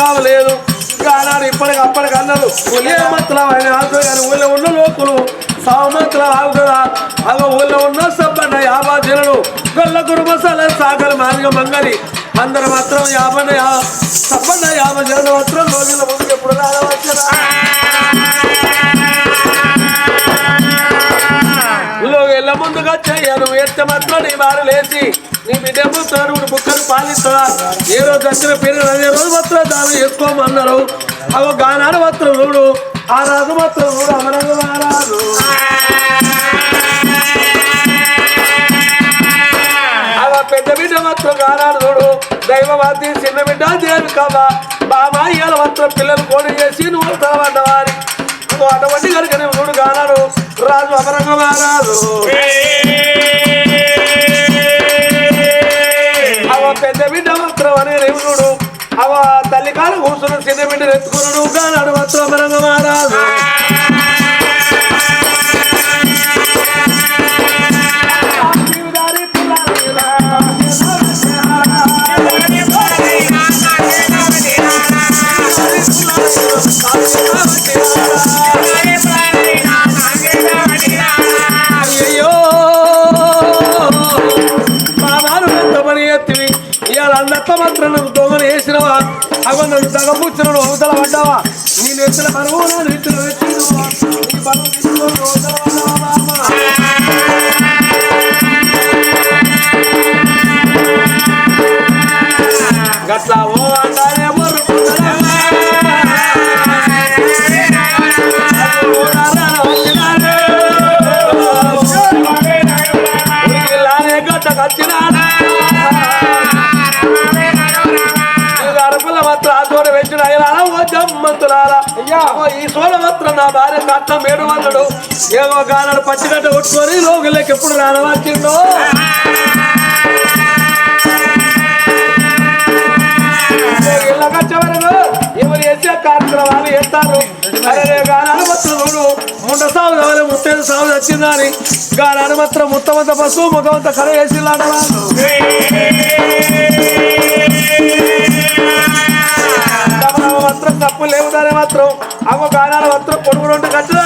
కావలేదు ఆనాడు ఇప్పటికి అప్పటికి అన్నారు ఏ మాత్రం ఆయన ఆగుతుంది కానీ ఊళ్ళో ఉన్న లోకులు సావమాత్రం ఆగుతుందా అగ ఊళ్ళో ఉన్న సబ్బన్న యాభై జనులు గొల్ల కుటుంబసాల సాగర మార్గ మంగళి అందరు మాత్రం యాభై సబ్బన్న యాభై జనులు మాత్రం రోజుల ముందు ఎప్పుడు రావచ్చరా ముందుగా చెయ్యను ఎత్త మాత్రం నీ వారు లేచి. నీ బిడ్డ పుత్రుడు బుక్క పాలిస్తారా ఏ రోజు వచ్చిన పేరు అదే రోజు మాత్రం దాన్ని ఎక్కువమన్నారు అవి గానాడు మాత్రం చూడు. ఆ రాజు మాత్రం చూడు. అమరంగ రారాజు అవ పెద్ద బిడ్డ మాత్రం గానాడు చూడు. దైవవాది చిన్న బిడ్డ దేవి కావా బాబా ఇవాళ మాత్రం పిల్లలు కోడి చేసి నువ్వు తర్వాత నువ్వు అటువంటి కనుక నేను చూడు గానాడు రాజు అమరంగ రారాజు పెద్ద బిడ్డ మాత్రం అనే రేవుడు అవ తల్లి కాలు కూర్చున్న చిన్న బిడ్డ ఎత్తుకున్నాడు గానాడు మాత్రం అమరంగ మహారాజు. అగో నన్ను నువ్వు అవతల పడ్డావా? నీ నెత్తిన బరువు అత్త భార్య అన్నాడు ఏమో గానాడు పచ్చిగడ్డ కొట్టుకొని లోగులకి ఎప్పుడు రానవచ్చిందో ఎవరు చేసే కార్యక్రమాలు చేస్తారు. అరే గానాలు మాత్రం చూడు. ముండ సాగు కావాలి సాగు వచ్చిందని గానాలు మాత్రం ముత్తమంత పశువు ముఖమంత కర వేసి వాళ్ళు మాత్రం తప్పు లేవుదానే మాత్రం. అమ్మ గానాలు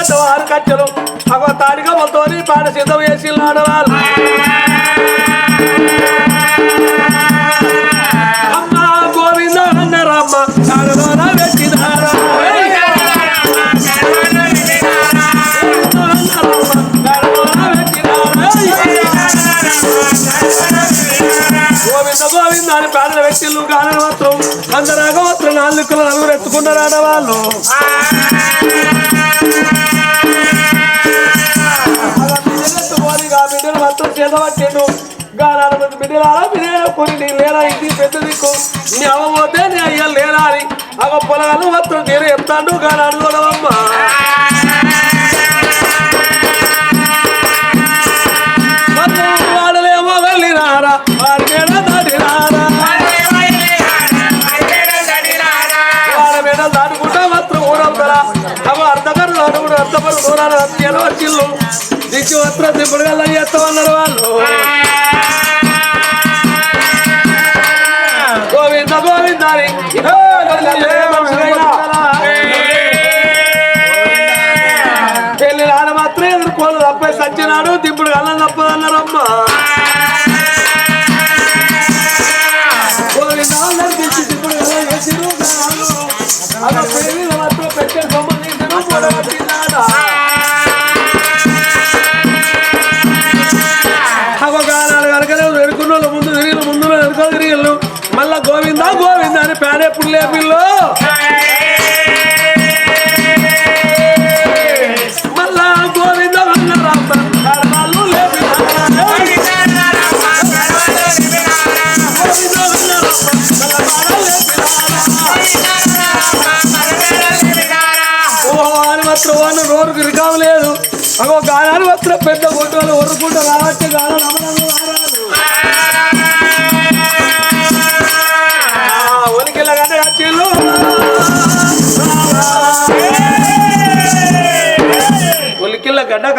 కట్టలు ఆరు కట్టెలు. అగో తాడిగా పాట సిద్ధం చేసి ఆడవాళ్ళు అమ్మ గోవింద అన్నరమ్మ కాడలోన పెట్టినారా గోవింద గోవింద అని పేదల వ్యక్తులు గాన మాత్రం. అందరాగా మాత్రం నాలుగు నలుగురు ఎత్తుకున్నారు ఆడవాళ్ళు. చేతబట్టిండు గానాల బిడ్డలారా బిడ్డలు కొన్ని నీ లేరా ఇంటి పెద్ద దిక్కు నీ అవ్వబోతే నీ అయ్య లేరా అని అవ పొలగాలు మాత్రం నేను చెప్తాను గానాడు చూడవమ్మ వాడలేమో వెళ్ళినారా? వాడి మీద దాటినారా? వాడి మీద దాటుకుంటా మాత్రం ఊరవుతారా అవ అర్ధకరు అడుగుడు దూరాలు అత్యాలు వచ్చిల్లు దిక్కు మాత్రం దిప్పుడు గల్లా చేస్తామన్నారు వాళ్ళు గోవింద గోవిందారి పెళ్ళి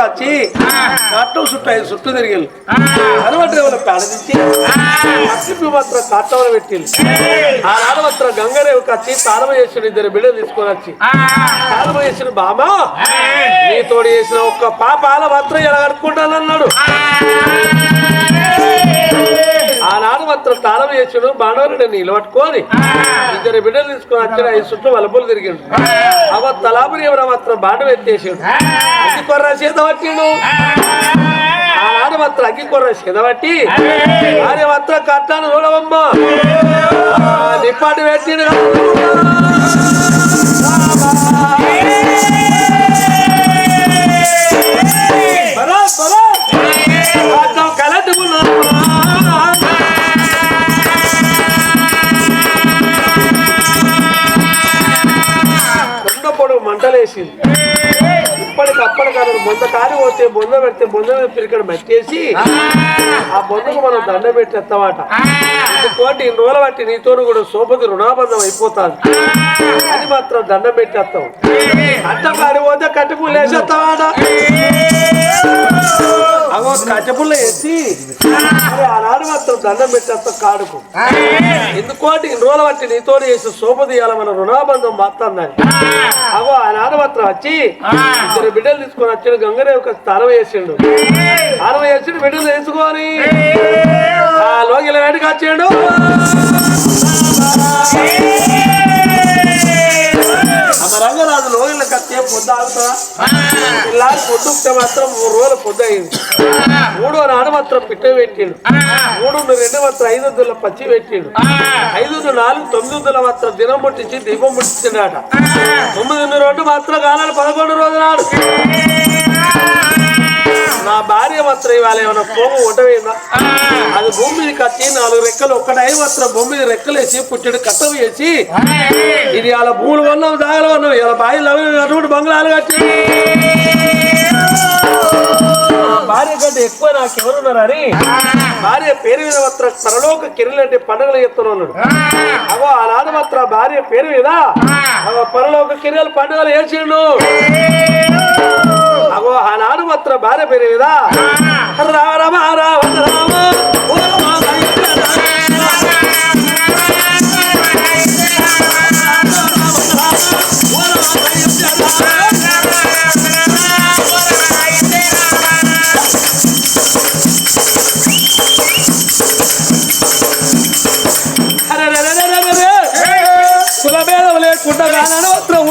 వచ్చి కట్టం చుట్టూ ఐదు చుట్టూ తిరిగి కనబడి వాళ్ళ పేడదించి అక్కిపి మాత్రం కట్టంలో పెట్టింది ఆ నాడు మాత్రం గంగరేవుకి వచ్చి చేసిన ఇద్దరు బిడ్డలు తీసుకొని వచ్చి. చేసిన బామా నీతోడు చేసిన ఒక్క పాపాల మాత్రం ఎలా కడుక్కుంటానన్నాడు ఆనాడు మాత్రం తాళం చేసాడు బాణవరుడు నీళ్ళు పట్టుకొని ఇద్దరు బిడ్డలు తీసుకొని వచ్చిన ఐదు చుట్టూ వలపులు తిరిగిండు. అవ తలాపురి ఎవరో మాత్రం బాండం ఎత్తేసాడు. అగ్గి కొర్ర చేత పట్టిండు. ఆనాడు మాత్రం అగ్గి కొర్ర చేత పట్టి భార్య మాత్రం కట్టాను చూడవమ్మా నిప్పాటి పెట్టిండు బొంద కాని పోతే బొంద పెడితే బొంద మీద పిరికడ మట్టేసి ఆ. బొందకు మనం దండ పెట్టేస్తామాట ఇంకోటి ఇన్ని రోజులు బట్టి నీతోను కూడా సోపతి రుణాబంధం అయిపోతాను అది మాత్రం దండం పెట్టేస్తాం. అట్ట కాడి పోతే కట్టుకులు వేసేస్తామాట అగో కట్టపుల్ల వేసి ఆనాడు మాత్రం దండం పెట్టేస్తాం కాడుకు. ఎందుకోటి ఇన్ని రోజులు బట్టి నీతో చేసిన సోప తీయాల మన రుణాబంధం మాత్రం అగో ఆనాడు మాత్రం వచ్చి ఇద్దరు బిడ్డలు తీసుకొని వచ్చిన గంగరేవుకి స్థానం వేసిండు. స్థానం వేసిండు బిడ్డలు వేసుకొని. ఆ లోగిల వేడికి వచ్చిండు రంగరాజు లోగిళ్ళకి వచ్చే పొద్దు పొద్దు ఉంటే మాత్రం మూడు రోజులు పొద్దు అయింది. మూడో నాడు మాత్రం పిట్ట పెట్టిండు. మూడు రెండు మాత్రం ఐదు వందల పచ్చి పెట్టిండు. ఐదు నాలుగు తొమ్మిది వందల మాత్రం దినం ముట్టించి దీపం ముట్టించాడట. తొమ్మిది రెండు మాత్రం కాలాలు పదకొండు రోజుల నాడు. నా భార్య మాత్రం ఇవాళ ఏమైనా కోపం ఉండవేందా అది భూమి మీద కట్టి నాలుగు రెక్కలు ఒక్కటై మాత్రం భూమి మీద రెక్కలు వేసి పుట్టెడు కట్టం వేసి ఇది అలా భూములు కొన్నావు దాగలు కొన్నావు ఇలా బాయిలు అటువంటి బంగ్లాలు కట్టి. నా భార్య కంటే ఎక్కువ నాకు ఎవరున్నారు భార్య పేరు మీద మాత్రం పరలోక కిరణ్ అంటే పండుగలు చెప్తాను అన్నాడు. అగో ఆనాడు మాత్రం భార్య పేరు మీద అగో పరలోక కిరణాలు పండుగలు వేసిండు అగో ఆనాడు మాత్రం భార్య పేరు మీద రామ రామ రామ రామ.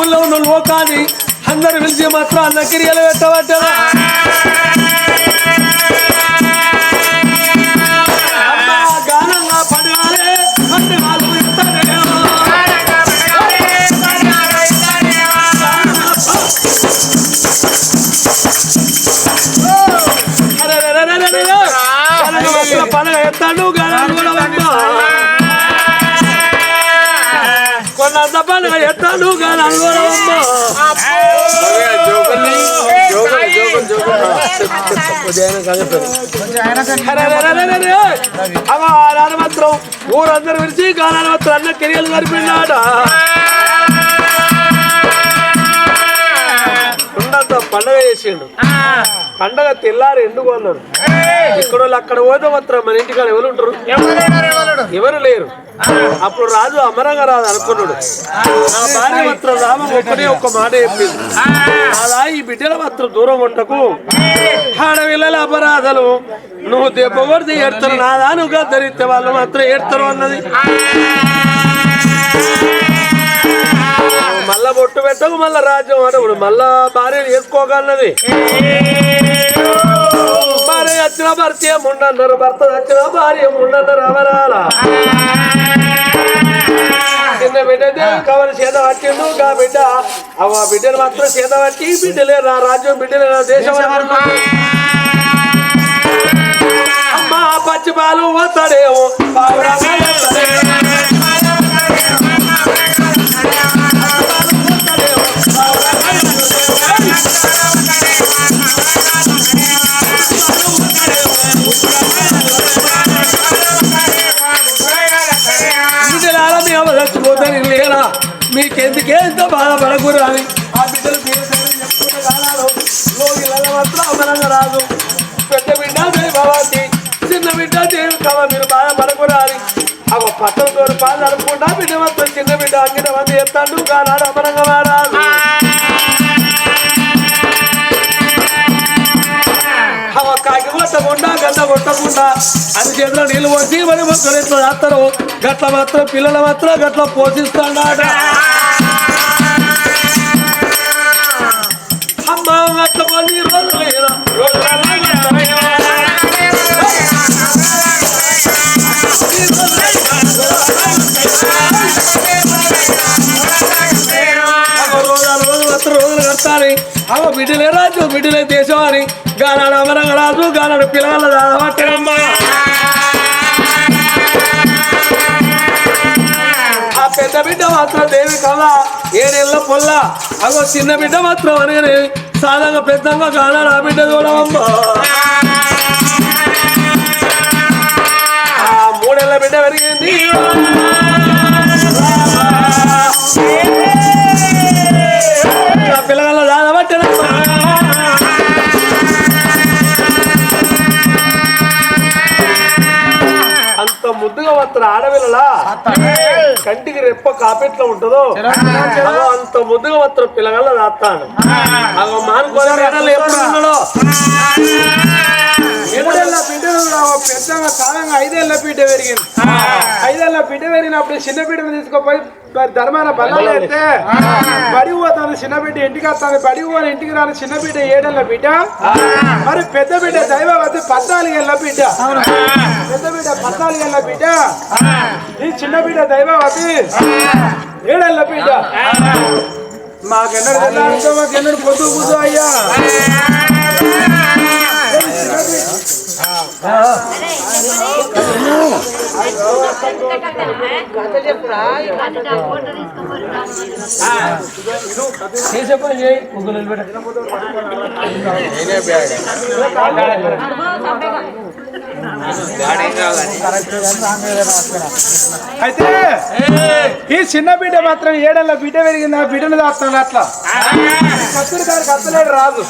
ఊళ్ళో ఉన్న లోకాన్ని అందరు పిలిచి మాత్రం అన్న కిరియలు పెట్టబట్టారు కొన్నంత పండుగ ఎత్తాడు గానాలు కూడా అమ్మా. అమ్మా మాత్రం ఊరందరూ విరిచి గానాలు మాత్రం అన్న కెరియలు గడిపినాడ పండగ చేసిండు. పండగ తెల్లారి ఎందుకు అన్నారు? ఇక్కడ అక్కడ పోతే మాత్రం మన ఇంటికాడ ఎవరు ఉంటారు? ఎవరు లేరు అప్పుడు రాజు అమరంగా రాదు అనుకున్నాడు. నా భార్య మాత్రం రామ ఒక్కడే ఒక్క మాట చెప్పింది. అలా ఈ బిడ్డల మాత్రం దూరం ఉండకు. ఆడవిల్లల అపరాధాలు. నువ్వు దెబ్బ కొడితే ఏడుతారు నాదా నువ్వు వాళ్ళు మాత్రం ఏడుతారు అన్నది. మళ్ళా బొట్టు పెట్టకు మళ్ళా రాజ్యం అడవుడు మళ్ళా భార్య చేసుకోగలన్నది భార్య వచ్చిన భర్త ఏముండన్నారు భర్త వచ్చిన భార్య ఏముండన్నారు అవరాల. చిన్న బిడ్డ దేవుడు కవర్ చేత పట్టిండు గా బిడ్డ అవ బిడ్డలు మాత్రం చేత పట్టి బిడ్డలే రా రాజ్యం బిడ్డలే రా దేశం అమ్మా పచ్చి పాలు వస్తాడేమో. మీకెందుకే ఎంత బాధపడకూడదు అని ఆ బిడ్డలు మీరు కాలాలు లోగిలలో మాత్రం అమరంగా రాదు. పెద్ద బిడ్డ దేవి భవాతి చిన్న బిడ్డ దేవి కవ మీరు బాగా పడకురాలి ఆ పట్టణ తోడు పాలు అనుకుంటా బిడ్డ మాత్రం చిన్న బిడ్డ అంగిన మంది ఎత్తాడు కాలాడు అమరంగా వాడాలి అవ కాకి కొట్టకుండా గంట కొట్టకుండా చేతిలో నీళ్ళు పోసి మరి మొక్కలు ఎట్లా చేస్తారు. గట్ల మాత్రం పిల్లల మాత్రం గట్ల పోషిస్తాడు అమ్మ గట్ల కొన్ని రోజులు కట్టాలి అమ్మ బిడ్డలే రాజు బిడ్డలే దేశం అని గానాడు అమరంగ రాజు గానాడు పిల్లల రావట్టమ్మా పెద్ద బిడ్డ మాత్రం దేవి కళ. ఏడేళ్ళ పొల్ల. అగో చిన్న బిడ్డ మాత్రం అనేది సాధారణ పెద్దంగా కాదా ఆ బిడ్డ కూడా ఆ మూడేళ్ళ బిడ్డ పెరిగింది. ముద్దుగా వస్తారు ఆడపిల్లలా? కంటికి రెప్ప కాపెట్లో ఉంటుందో? అంత ముద్దుగా వస్తారు పిల్లగాళ్ళ రాస్తాను మానుకోవాలి ఎప్పుడు ఉన్నాడో మూడేళ్ళ బిడ్డ పెద్దగా సాధంగా ఐదేళ్ళ బిడ్డ పెరిగింది. ఐదేళ్ళ బిడ్డ పెరిగినప్పుడు చిన్న బిడ్డను తీసుకుపోయి ధర్మాన బల్లాలు అయితే బడి పోతాను చిన్న బిడ్డ ఇంటికి వస్తాను బడి పోని ఇంటికి రాను చిన్న బిడ్డ ఏడేళ్ళ బిడ్డ మరి పెద్ద బిడ్డ దైవవతి పద్నాలుగేళ్ళ బిడ్డ పెద్ద బిడ్డ పద్నాలుగేళ్ళ బిడ్డ ఈ చిన్న బిడ్డ దైవవతి ఏడేళ్ళ బిడ్డ మాకెన్నడు మాకెన్నడు పొద్దు కూర్చో అయ్యా? చేసే పని చేయి ముగ్గురు నిలబెట్ట అయితే ఈ చిన్న బిడ్డ మాత్రం ఏడేళ్ళ బిడ్డ పెరిగింది ఆ బిడ్డను దాస్తాను అట్లా. కత్తుడు గారికి అత్తలేడు రాదు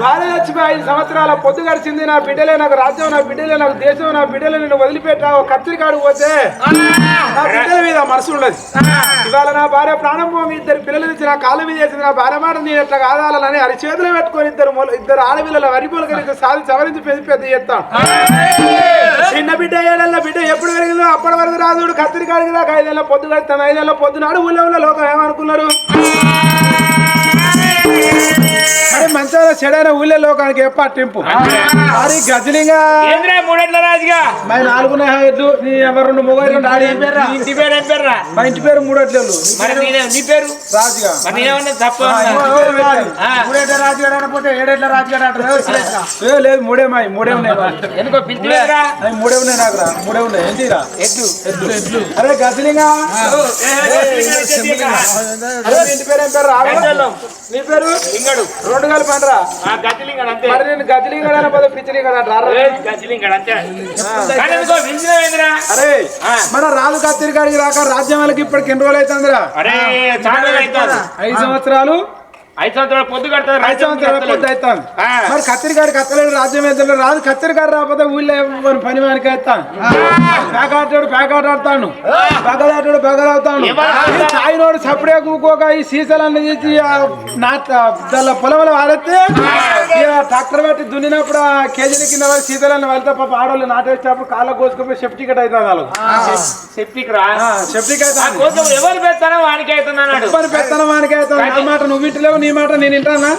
బాధ చచ్చిపోయి ఐదు సంవత్సరాల పొద్దు గడిచింది నా బిడ్డలే నాకు రాజ్యం నా బిడ్డలే నాకు దేశం నా బిడ్డలే నేను వదిలిపెట్టావు కత్తిరి కాడు పోతే నా బిడ్డల మీద మనసు ఉండదు. ఇవాళ నా భార్య ప్రాణం మీ ఇద్దరు పిల్లలు ఇచ్చి నా కాళ్ళ మీద వేసింది నా భార్య మాట నేను ఎట్లా కాదాలని అది చేతులు పెట్టుకొని ఇద్దరు ఇద్దరు ఆడపిల్లల వరిపోలు కలిసి సాధి సవరించి పెద్ద పెద్ద చేస్తాను చిన్న బిడ్డ ఏళ్ళలో బిడ్డ ఎప్పుడు పెరిగిందో అప్పటి వరకు రాజుడు కత్తిరి కాడికి దాకా ఐదేళ్ళ పొద్దు కడతాను ఐదేళ్ళ పొద్దునాడు ఊళ్ళో ఉన్న లోకం ఏమనుకున్నారు? చెడైన ఊళ్ళో లోకానికి ఏ పట్టింపు? మరి గజలింగా? మూడేళ్ళ రాజుగా? మరి నాలుగున్న ఎడ్లు నీ ఎవరు నీ ఇంటి పేరు ఏం పేరురా? మా ఇంటి పేరు మూడట్లు నీ పేరు రాజుగా. తప్ప. మూడేట్ల రాజుగాడు అనకపోతే ఏడేట్ల రాజుగాడు అంటారు. ఏ లేదు మూడే మాయి మూడే ఉన్నాయి. ఎందుకో పిలిచివేరా అవి మూడే ఉన్నాయి నాకు రా మూడే ఉన్నాయి. ఏంటిరా ఎద్దు ఎడ్లు. ఎడ్లు. అరే గజలింగా? అరే నీ ఇంటి పేరు ఏం పేరు గజలం. నీ పేరు? లింగడు. రెండు కలిపి అంతే మరి నేను గజలింగాడు పిచ్చిలింగాడు? గజలింగడు అంతే. అరే. మన రాజు కత్తిరి కాడికి రాక రాజ్యం వాళ్ళకి ఇప్పటికి ఎన్ని రోజులు అవుతుందిరా? అవుతుంది. ఐదు సంవత్సరాలు ఐదు సంవత్సరాలు పొద్దు కడతారు ఐదు సంవత్సరాల పొద్దు అవుతాను. మరి కత్తిరిగాడు కత్తలేడు రాజ్యం వెళ్తాడు రాజు కత్తిరిగాడు రాకపోతే ఊళ్ళో ఎవరు పని వానికి వేస్తాను పేకాటాడు పేకాట ఆడతాను. బగలాటాడు బగలాడతాను ఎవరు? చాయినోడు సపడే కూకోక ఈ సీసాలన్నీ తీసి దాని పొలంలో వాడితే ట్రాక్టర్ పెట్టి దున్నినప్పుడు కేజీల కింద వాళ్ళు సీసాలన్నీ వెళ్తే పాప ఆడవాళ్ళు నాటేసేటప్పుడు కాళ్ళ కోసుకుపోయి సెఫ్టీ కట్ అవుతుంది వాళ్ళకు సెప్టిక్ రా. కట్ కోసం ఎవరు పెడతారో వానికి అవుతున్నాడు పని పెత్తనం వానికి అవుతుంది నా మాట నువ్వు ఇంటలేవు నీ మాట నేను వింటానా?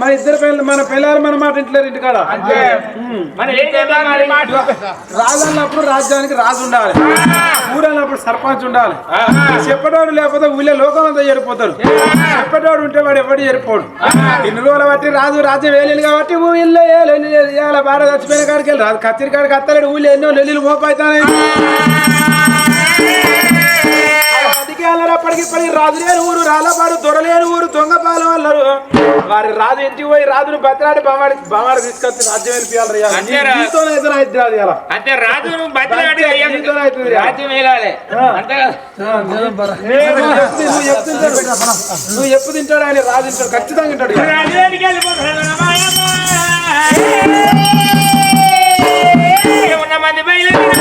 మన ఇద్దరు పిల్లలు మన పిల్లలు మన మాట ఇంట్లో ఇంటికాడ. మరి ఏం చేద్దాం మరి? రాజు అన్నప్పుడు రాజ్యానికి రాజు ఉండాలి. ఊరు అన్నప్పుడు సర్పంచ్ ఉండాలి. చెప్పేటోడు లేకపోతే ఊళ్ళో లోకం అంతా చేరిపోతారు చెప్పేటోడు ఉంటే వాడు ఎవడు చేరిపోడు ఇన్ని రోజులు బట్టి రాజు రాజ్యం వేలేదు కాబట్టి ఊళ్ళో భార్య చచ్చిపోయిన కాడికి వెళ్ళి రాజు కత్తిరి కాడికి అత్తలేడు. ఊళ్ళో ఎన్నో లొల్లిలు మోపైతాయి అన్నారు అప్పటికి ఇప్పటికి రాజు లేని ఊరు రాలపాడు దొరలేని ఊరు దొంగ పాలెం అన్నారు వారి రాజు ఇంటికి పోయి రాజును బతిలాడి బామాడి బామాడి తీసుకొచ్చి రాజ్యం వెళ్ళిపోయాలి అంటే రాజు నువ్వు చెప్తే తింటాడు. ఆయన రాజు తింటాడు ఖచ్చితంగా తింటాడు మంది బయలుదేరినారే.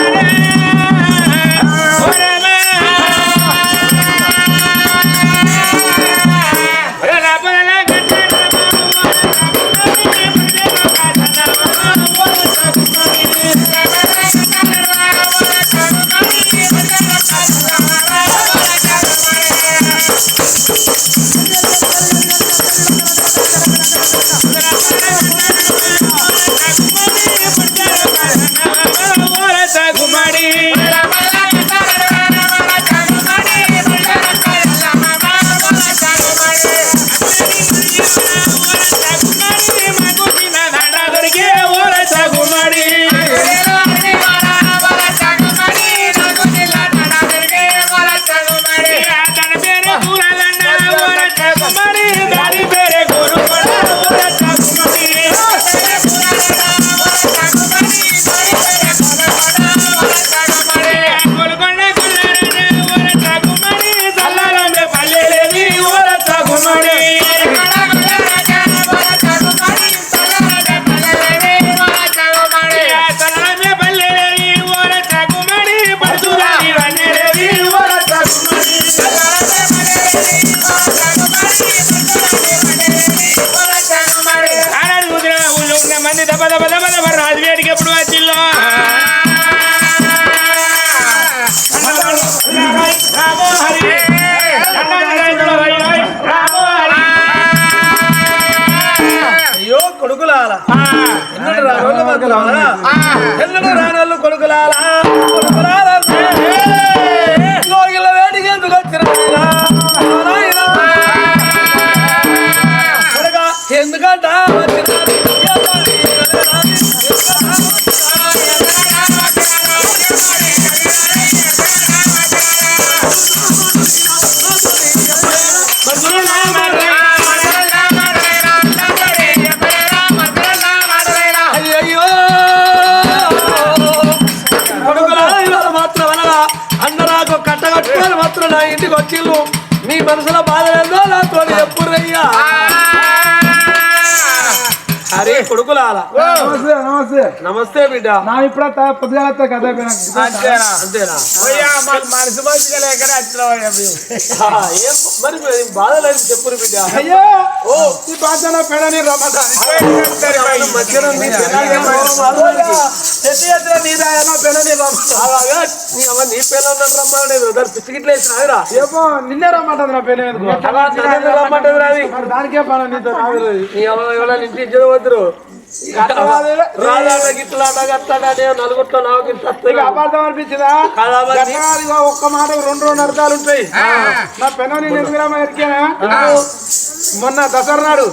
干了呢？వచ్చిళ్ళు మీ మనసులో బాధ లేదో నాతో ఎప్పుడయ్యా అరే నమస్తే నమస్తే. నమస్తే బిడ్డ. నా ఇప్పుడు పొద్దుగా కథ అంతేనా? మనసు మంచిగా లేక వచ్చిన ఆ, ఏం మరి మరి బాధ లేదు చెప్పురు బిడ్డ. అయ్యో! ఓ. ఈ బాధ్యత పెడని రమ్మటాని మధ్యలో నీ నీ అలాగా నీ అమ్మ నీ పిల్లలు రమ్మని దాని పిచ్చికిట్లు వేసినాయిరా ఏమో నిన్నే రమ్మంటుంది నా రమ్మంటుంది దానికే పని నీతో. నీ అమ్మ ఎవరైనా ఇంటి ఇచ్చేది వద్దురు రాజా గిట్లా గట్లా నలుగుట్లో నాకు గిట్ల నీకు అపార్థం అనిపించిందా? కాదా మరి? గట్టిగా ఇదిగో ఒక్క మాట రెండు రెండు అర్థాలు ఉంటాయి. నా నేను ఎరికానా మొన్న దసరా నాడు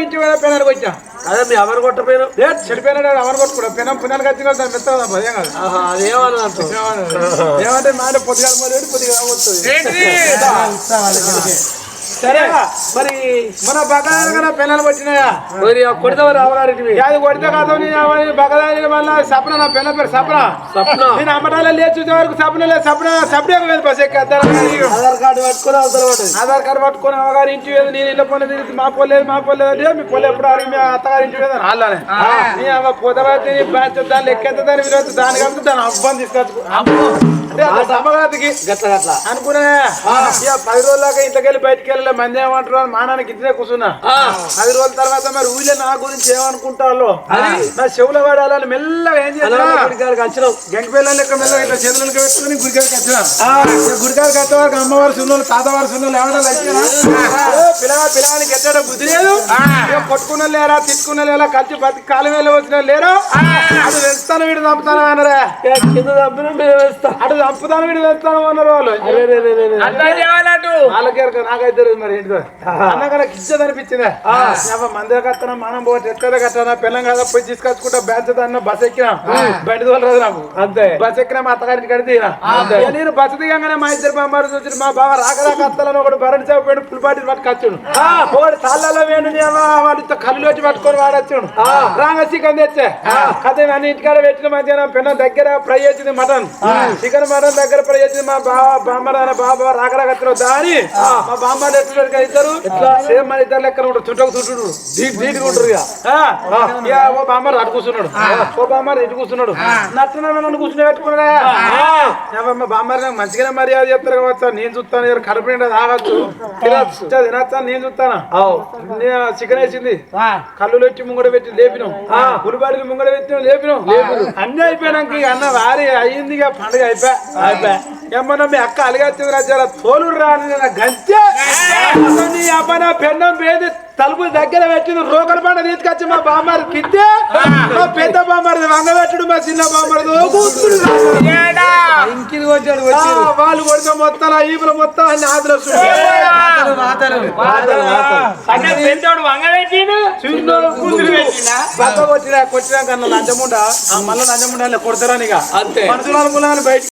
ఇంటి మీద పెనానికి వచ్చా అదే మీ ఎవరు కొట్టపోయిన? చెడిపోయినాడు ఎవరు కొట్టుకున్నా. పెనం వచ్చిన దాన్ని మెత్తగా భయం కాదు. అదేమన్నా? ఏమంటే మాట పొద్దుగా పొద్దుగా సరే మరి మన పట్టినాయా? మరి ఆ కొడతావు రావడానికి అది కొడితే కాదు నేను మళ్ళీ సపన నా పెన్న పేరు సపన. సప్న. నేను అమ్మటాల లేచి చూసే వరకు సపన లేదు సపన సపనే మీద బస్ ఎక్కేద్దాం ఆధార్ కార్డు పట్టుకొని ఆధార్ కార్డు పట్టుకొని అమ్మగారి ఇంటి మీద నేను ఇళ్ళ తిరిగి మా పొలేదు మా పొలేదు మీ పొలి ఎప్పుడు అడిగి అత్తగారి ఇంటి మీద రాళ్ళనే. నీ అమ్మ బ్యాచ్ దాన్ని ఎక్కేద్దా దాని మీద దాని కలిపి దాని తీసుకొచ్చు అంటే గట్ల గట్ల. అనుకునే పది రోజుల ఇంట్లోకి వెళ్ళి బయటికి వెళ్ళలే మంది ఏమంటారు అని మానానికి ఇద్దరే కూర్చున్నా. పది రోజుల తర్వాత మరి ఊళ్ళో నా గురించి ఏమనుకుంటారో నా చెవుల పడాలని మెల్లగా ఏం చేసినా అనాథ గుడికాడికి వచ్చినావు గంగ పిల్లలు లెక్క మెల్లగా ఇట్లా చేతులను పెట్టుకుని గుడికాడికి వచ్చిన గుడికాడికి వచ్చే వరకు అమ్మవారు సున్నోళ్ళు తాతవారు సున్నోళ్ళు ఎవరైనా వచ్చినా పిల్లగా పిల్లగానికి ఎట్టడం బుద్ధి లేదు. కొట్టుకున్న లేరా తిట్టుకున్న లేరా కలిసి బతికి కాలం వెళ్ళి వచ్చిన లేరా? అది వెళ్తాను వీడు చంపుతాను అనరా ఏ, కింద వేస్తా అటు సంపదాన్ని వీడు వేస్తాను అన్నారు వాళ్ళు. వాళ్ళకే నాకైతే తెలియదు మరి ఏంటిదో? అన్నగా నాకు ఇచ్చేది అనిపించిందా మందిర కట్టనా మనం పోతే ఎక్కడ కట్టనా పిల్లం కదా పోయి తీసుకొచ్చుకుంటా బ్యాచ్ అన్న బస్ ఎక్కినా. బండి తోలరాదు నాకు. అంతే. బస్ ఎక్కినా మా అత్తగారికి కడితే నేను బస్ దిగంగానే మా ఇద్దరు బామ్మారు చూసి మా బావ రాక రాక అత్తలను ఒకటి బరటి చేప పోయి పుల్ పాటి పట్టుకొచ్చాడు. ఒకటి తాళ్ళలో వేణు వాడితో కళ్ళు వచ్చి పట్టుకొని వాడొచ్చాడు. రాగా చికెన్ తెచ్చా. కథ అన్ని ఇంటికాడ పెట్టిన మధ్యాహ్నం పిన్న దగ్గర ఫ్రై చేసింది మటన్. చికెన్ మటన్ దగ్గర ఫ్రై చేసింది మా బావ బామ్మ బాబా రాక రాక దాని. మా బామ్మ ఎట్లా ఇద్దరు? సేమ్ మన ఇద్దరు లెక్కన ఉంటారు చుట్టకు చుట్టూ డీప్ డీట్ ఉంటారు ఇక. ఓ బామ్మ అటు కూర్చున్నాడు. ఓ బామ్మ ఇటు కూర్చున్నాడు. నచ్చిన నన్ను కూర్చుని పెట్టుకున్నాడా? మా బామ్మారి నాకు మంచిగానే మర్యాద చెప్తారు కావచ్చు నేను చూస్తాను ఎవరు కడుపు నిండా తాగొచ్చు తినచ్చు తినచ్చా? నేను చూస్తాను? చికెన్ వేసింది. కళ్ళు వచ్చి ముంగడ పెట్టి లేపినాం. పులిబాడికి ముంగడ పెట్టినాం లేపినాం. అన్ని అయిపోయినాక అన్న వారి అయ్యింది ఇక పండుగ అయిపోయా. అయిపోయా. ఏమన్నా మీ అక్క అలిగచ్చింది రాజాల తోలు రాని గంతే. నీ అబ్బా నా పెన్నం పేది తలుపు దగ్గర పెట్టింది రోకల పంట తీసుకొచ్చి మా బామ్మారి కిద్దే మా పెద్ద బామ్మారిది వంగబెట్టుడు మా చిన్న కూతురు. ఇంకిది వచ్చాడు ఆ, వాళ్ళు కొడితే మొత్తం ఈపుల మొత్తం అన్ని పెట్టినా పక్క కొట్టినా కొట్టినా కన్నా లంచముండ? మళ్ళీ లంచముండ కొడతారని ఇక అంతే. మనుషులు అనుకున్నాను బయట